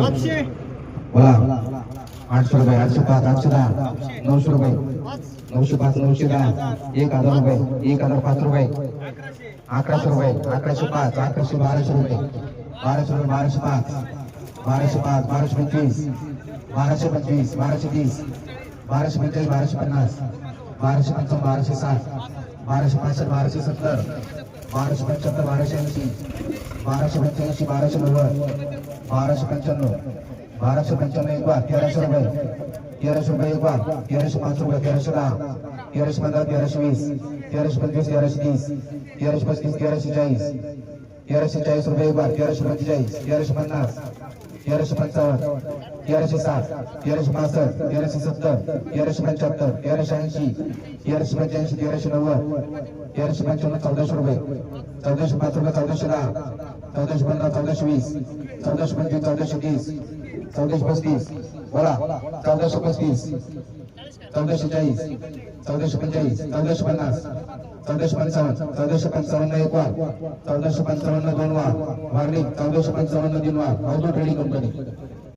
आठशे बोला. आठशे रुपये आठशे पाच आठशे दहा नऊशे रुपये. नऊशे पाच नऊशे दहा एक हजार रुपये एक हजार पाच रुपये. अकराशे अकराशे रुपये अकराशे पाच अकराशे बाराशे रुपये. बाराशे रुपये बाराशे पाच. बाराशे पाच बाराशे पंचवीस. बाराशे पंचवीस बाराशे तीस. बाराशे पंचेचाळीस बाराशे पन्नास. बाराशे पंचावन्न बाराशे साठ. बाराशे पासष्ट बाराशे सत्तर. बाराशे पंच्याहत्तर बाराशे ऐंशी. बाराशे पंच्याऐंशी बाराशे नव्वद बाराशे पंच्याण्णव बाराशे पंच्याण्णव एक बार तेराशे रुपये तेराशे रुपये एक बार तेराशे पाच रुपये तेराशे दहा तेराशे पंधरा तेराशे वीस तेराशे पंचवीस तेराशे तीस तेराशे पस्तीस तेराशे चाळीस तेराशे चाळीस रुपये एक बार तेराशे पंचेचाळीस तेराशे पन्नास तेराशे पंचावन्न तेराशे साठ तेराशे पासष्ट तेराशे सत्तर तेराशे पंच्याहत्तर तेराशे ऐंशी तेराशे पंच्याऐंशी तेराशे नव्वद तेराशे पंच्याण्णव चौदाशे रुपये चौदाशे पाच रुपये चौदाशे दहा चौदाशे पंधरा चौदाशे वीस चौदाशे पंचवीस चौदाशे तीस चौदाशे पस्तीस. बोला चौदाशे पस्तीस चौदाशे चाळीस चौदाशे पंचेचाळीस चौदाशे पन्नास चौदाशे पंचावन्न चौदाशे पंचावन्न एक वार चौदाशे पंचावन्न दोन वार. वारली चौदाशे पंचावन्न तीन वार. Avadhoot trading company